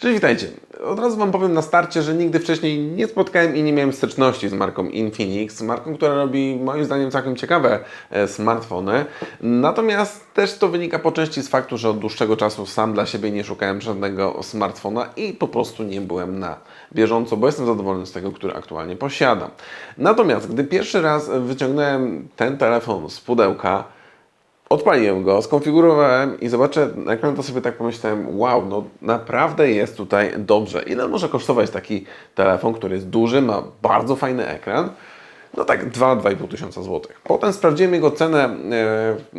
Cześć, witajcie. Od razu Wam powiem na starcie, że nigdy wcześniej nie spotkałem i nie miałem styczności z marką Infinix, marką, która robi moim zdaniem całkiem ciekawe e, smartfony. Natomiast też to wynika po części z faktu, że od dłuższego czasu sam dla siebie nie szukałem żadnego smartfona i po prostu nie byłem na bieżąco, bo jestem zadowolony z tego, który aktualnie posiadam. Natomiast gdy pierwszy raz wyciągnąłem ten telefon z pudełka, Odpaliłem go, skonfigurowałem i zobaczę na ekran, to sobie tak pomyślałem, wow, no naprawdę jest tutaj dobrze. Ile może kosztować taki telefon, który jest duży, ma bardzo fajny ekran? No tak 2-2,5 tysiąca złotych. Potem sprawdziłem jego cenę,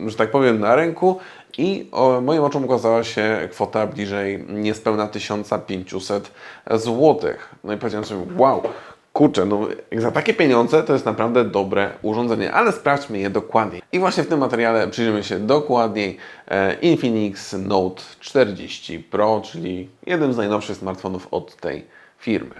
e, że tak powiem, na rynku i o, moim oczom ukazała się kwota bliżej niespełna 1500 złotych. No i powiedziałem sobie, wow, Kurczę, no za takie pieniądze to jest naprawdę dobre urządzenie, ale sprawdźmy je dokładniej. I właśnie w tym materiale przyjrzymy się dokładniej e, Infinix Note 40 Pro, czyli jeden z najnowszych smartfonów od tej firmy.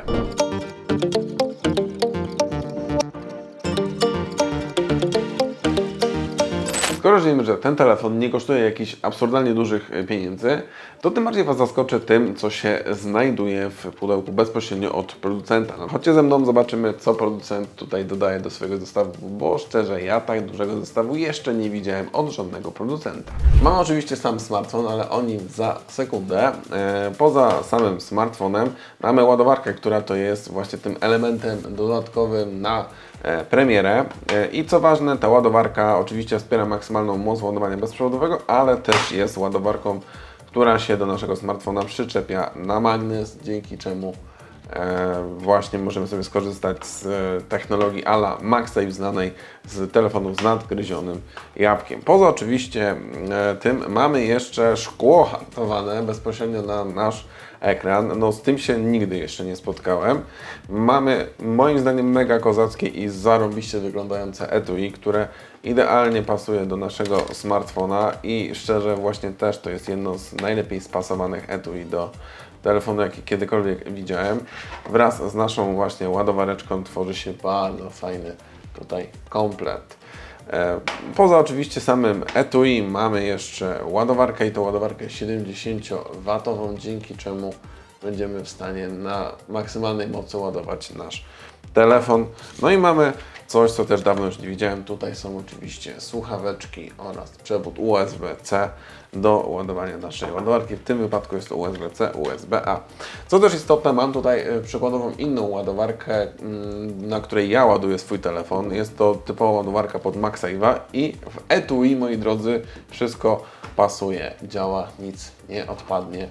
Skoro już wiemy, że ten telefon nie kosztuje jakichś absurdalnie dużych e, pieniędzy, to tym bardziej Was zaskoczę tym, co się znajduje w pudełku bezpośrednio od producenta. No, chodźcie ze mną, zobaczymy, co producent tutaj dodaje do swojego zestawu, bo szczerze, ja tak dużego zestawu jeszcze nie widziałem od żadnego producenta. Mam oczywiście sam smartfon, ale o nim za sekundę. E, poza samym smartfonem mamy ładowarkę, która to jest właśnie tym elementem dodatkowym na e, premierę. I co ważne, ta ładowarka oczywiście wspiera maksymalną moc ładowania bezprzewodowego, ale też jest ładowarką, która się do naszego smartfona przyczepia na magnes, dzięki czemu e, właśnie możemy sobie skorzystać z e, technologii ALA MagSafe znanej z telefonów z nadgryzionym jabłkiem. Poza oczywiście e, tym mamy jeszcze szkło hartowane bezpośrednio na nasz ekran. No z tym się nigdy jeszcze nie spotkałem. Mamy moim zdaniem mega kozackie i zarąbiście wyglądające etui, które idealnie pasuje do naszego smartfona i szczerze właśnie też to jest jedno z najlepiej spasowanych etui do telefonu, jaki kiedykolwiek widziałem. Wraz z naszą właśnie ładowareczką tworzy się bardzo fajny tutaj komplet. E, Poza oczywiście samym etui mamy jeszcze ładowarkę i to ładowarkę 70W, dzięki czemu będziemy w stanie na maksymalnej mocy ładować nasz telefon. No i mamy coś, co też dawno już nie widziałem. Tutaj są oczywiście słuchaweczki oraz przewód USB-C do ładowania naszej ładowarki. W tym wypadku jest to USB-C, USB-A. Co też istotne, mam tutaj e, przykładową inną ładowarkę, mm, na której ja ładuję swój telefon. Jest to typowa ładowarka pod MagSafe'a i w etui, moi drodzy, wszystko pasuje, działa, nic nie odpadnie.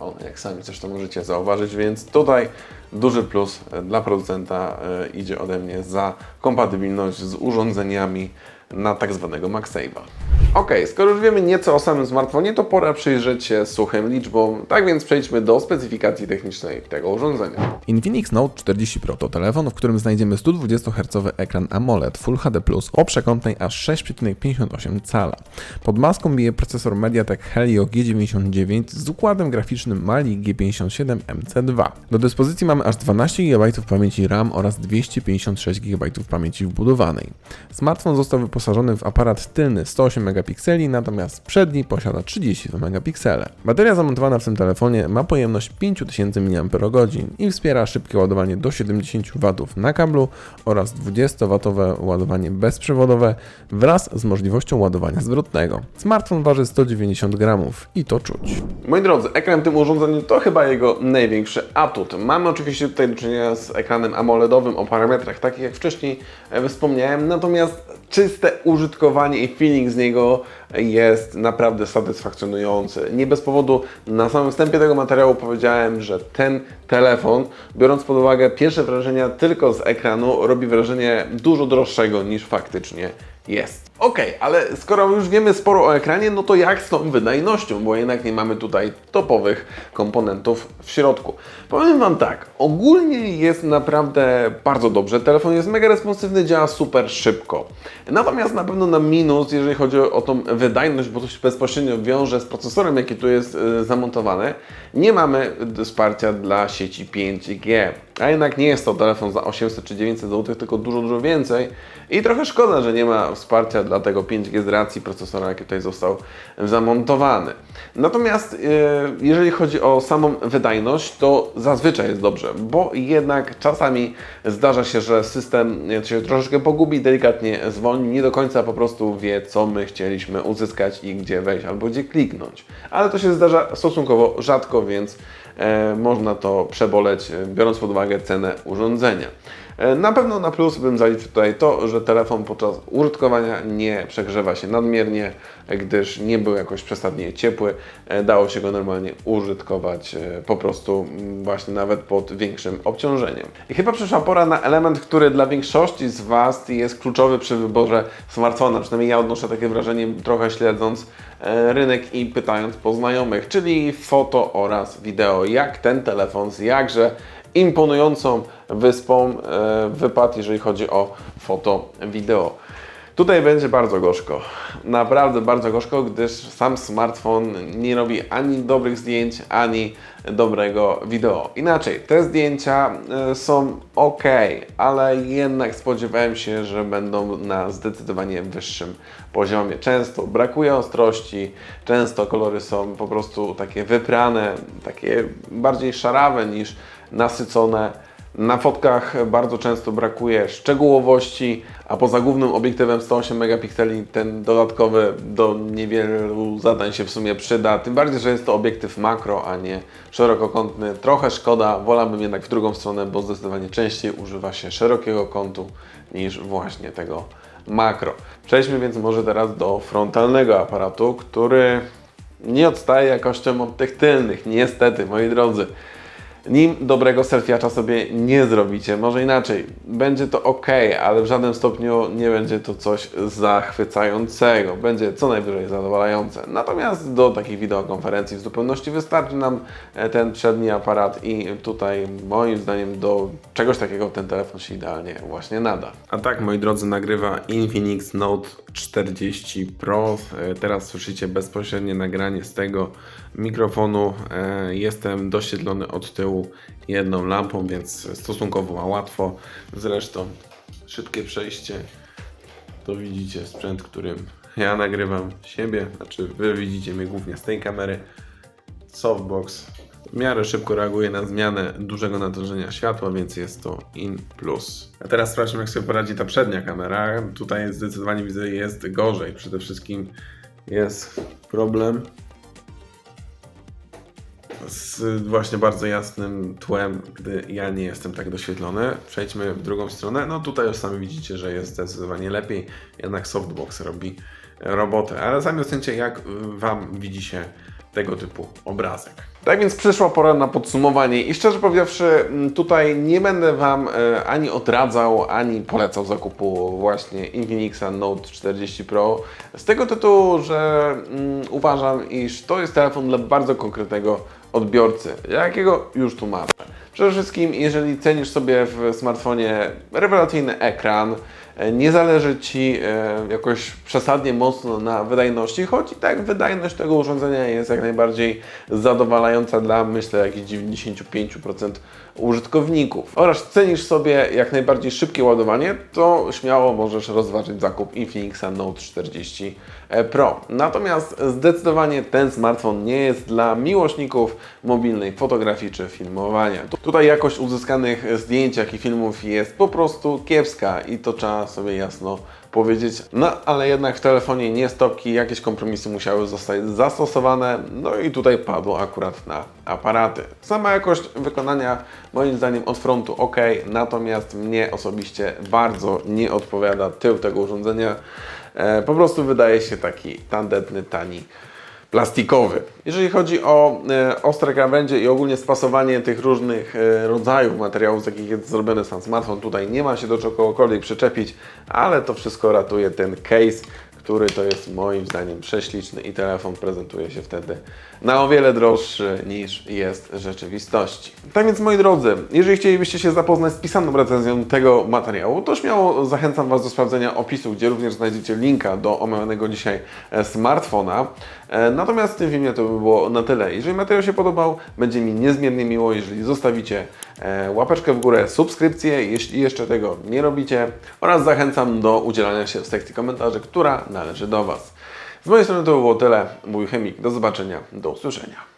O, jak sami zresztą możecie zauważyć, więc tutaj duży plus dla producenta e, idzie ode mnie za kompatybilność z urządzeniami na tak zwanego MagSafe'a. Ok, skoro już wiemy nieco o samym smartfonie, to pora przyjrzeć się suchym liczbom. Tak więc przejdźmy do specyfikacji technicznej tego urządzenia. Infinix Note 40 Pro to telefon, w którym znajdziemy 120 Hz ekran AMOLED Full HD+, o przekątnej aż 6,58 cala. Pod maską bije procesor MediaTek Helio G99 z układem graficznym Mali G57 MC2. Do dyspozycji mamy aż 12 GB pamięci RAM oraz 256 GB pamięci wbudowanej. Smartfon został wyposażony w aparat tylny 108 megapikseli, natomiast przedni posiada 32 megapiksele. Bateria zamontowana w tym telefonie ma pojemność 5000 mAh i wspiera szybkie ładowanie do 70 W na kablu oraz 20W ładowanie bezprzewodowe wraz z możliwością ładowania zwrotnego. Smartfon waży 190 gramów i to czuć. Moi drodzy, ekran w tym urządzeniu to chyba jego największy atut. Mamy oczywiście tutaj do czynienia z ekranem AMOLEDowym o parametrach takich jak wcześniej e, wspomniałem, natomiast czyste użytkowanie i feeling z niego jest naprawdę satysfakcjonujący. Nie bez powodu na samym wstępie tego materiału powiedziałem, że ten telefon, biorąc pod uwagę pierwsze wrażenia tylko z ekranu, robi wrażenie dużo droższego niż faktycznie jest. Ok, ale skoro już wiemy sporo o ekranie, no to jak z tą wydajnością, bo jednak nie mamy tutaj topowych komponentów w środku. Powiem Wam tak, ogólnie jest naprawdę bardzo dobrze. Telefon jest mega responsywny, działa super szybko. Natomiast na pewno na minus, jeżeli chodzi o tą wydajność, bo to się bezpośrednio wiąże z procesorem, jaki tu jest y, zamontowany, nie mamy wsparcia dla sieci 5G. A jednak nie jest to telefon za 800 czy 900 zł, tylko dużo, dużo więcej. I trochę szkoda, że nie ma wsparcia dla tego 5G z racji procesora, jaki tutaj został zamontowany. Natomiast e, jeżeli chodzi o samą wydajność, to zazwyczaj jest dobrze, bo jednak czasami zdarza się, że system się troszeczkę pogubi, delikatnie zwolni, nie do końca po prostu wie, co my chcieliśmy uzyskać i gdzie wejść albo gdzie kliknąć. Ale to się zdarza stosunkowo rzadko, więc można to przeboleć, e, biorąc pod uwagę cenę urządzenia. E, Na pewno na plus bym zaliczył tutaj to, że telefon podczas użytkowania nie przegrzewa się nadmiernie, gdyż nie był jakoś przesadnie ciepły. E, Dało się go normalnie użytkować e, po prostu właśnie nawet pod większym obciążeniem. I chyba przyszła pora na element, który dla większości z Was jest kluczowy przy wyborze smartfona. Przynajmniej ja odnoszę takie wrażenie trochę śledząc e, rynek i pytając po znajomych, czyli foto oraz wideo. Jak ten telefon z jakże imponującą wyspą e, wypadł, jeżeli chodzi o foto, wideo. Tutaj będzie bardzo gorzko. Naprawdę bardzo gorzko, gdyż sam smartfon nie robi ani dobrych zdjęć, ani dobrego wideo. Inaczej, te zdjęcia e, są ok, ale jednak spodziewałem się, że będą na zdecydowanie wyższym poziomie. Często brakuje ostrości, często kolory są po prostu takie wyprane, takie bardziej szarawe niż nasycone. Na fotkach bardzo często brakuje szczegółowości, a poza głównym obiektywem 108 megapikseli ten dodatkowy do niewielu zadań się w sumie przyda. Tym bardziej, że jest to obiektyw makro, a nie szerokokątny. Trochę szkoda, wolałbym jednak w drugą stronę, bo zdecydowanie częściej używa się szerokiego kątu niż właśnie tego makro. Przejdźmy więc może teraz do frontalnego aparatu, który nie odstaje jakością od tych tylnych. Niestety, moi drodzy. Nim dobrego selfiacza sobie nie zrobicie, może inaczej, będzie to ok, ale w żadnym stopniu nie będzie to coś zachwycającego, będzie co najwyżej zadowalające. Natomiast do takich wideokonferencji w zupełności wystarczy nam e, ten przedni aparat i tutaj moim zdaniem do czegoś takiego ten telefon się idealnie właśnie nada. A tak, moi drodzy, nagrywa Infinix Note 40 Pro. E, Teraz słyszycie bezpośrednie nagranie z tego mikrofonu. E, Jestem doświetlony od tyłu jedną lampą, więc stosunkowo ma łatwo. Zresztą szybkie przejście. To widzicie sprzęt, którym ja nagrywam siebie. Znaczy, wy widzicie mnie głównie z tej kamery. Softbox w miarę szybko reaguje na zmianę dużego natężenia światła, więc jest to in plus. A teraz sprawdźmy, jak sobie poradzi ta przednia kamera. Tutaj zdecydowanie widzę, jest gorzej. Przede wszystkim jest problem z właśnie bardzo jasnym tłem, gdy ja nie jestem tak doświetlony. Przejdźmy w drugą stronę. No tutaj już sami widzicie, że jest zdecydowanie lepiej. Jednak softbox robi robotę. Ale sami ocencie, jak Wam widzi się tego typu obrazek. Tak więc przyszła pora na podsumowanie i szczerze powiedziawszy, tutaj nie będę Wam e, ani odradzał, ani polecał zakupu właśnie Infinixa Note 40 Pro z tego tytułu, że mm, uważam, iż to jest telefon dla bardzo konkretnego odbiorcy, jakiego już tu mamy. Przede wszystkim, jeżeli cenisz sobie w smartfonie rewelacyjny ekran, nie zależy Ci e, jakoś przesadnie mocno na wydajności, choć i tak wydajność tego urządzenia jest jak najbardziej zadowalająca dla, myślę, jakichś 95% użytkowników. Oraz cenisz sobie jak najbardziej szybkie ładowanie, to śmiało możesz rozważyć zakup Infinixa Note 40 Pro. Natomiast zdecydowanie ten smartfon nie jest dla miłośników mobilnej fotografii czy filmowania. Tu- Tutaj jakość uzyskanych zdjęć, jak i filmów jest po prostu kiepska i to trzeba sobie jasno powiedzieć. No ale jednak w telefonie nie stopki, jakieś kompromisy musiały zostać zastosowane, no i tutaj padło akurat na aparaty. Sama jakość wykonania moim zdaniem od frontu ok, natomiast mnie osobiście bardzo nie odpowiada tył tego urządzenia. E, po prostu wydaje się taki tandetny, tani plastikowy. Jeżeli chodzi o e, ostre krawędzie i ogólnie spasowanie tych różnych e, rodzajów materiałów, z jakich jest zrobiony sam smartfon, tutaj nie ma się do czegokolwiek przyczepić, ale to wszystko ratuje ten case, który to jest moim zdaniem prześliczny i telefon prezentuje się wtedy na o wiele droższy niż jest w rzeczywistości. Tak więc moi drodzy, jeżeli chcielibyście się zapoznać z pisaną recenzją tego materiału, to śmiało zachęcam Was do sprawdzenia opisu, gdzie również znajdziecie linka do omawianego dzisiaj e, smartfona. E, Natomiast w tym filmie to by było na tyle. Jeżeli materiał się podobał, będzie mi niezmiernie miło, jeżeli zostawicie e, łapeczkę w górę, subskrypcję, jeśli jeszcze tego nie robicie oraz zachęcam do udzielania się w sekcji komentarzy, która należy do Was. Z mojej strony to by było tyle. Mój chemik. Do zobaczenia. Do usłyszenia.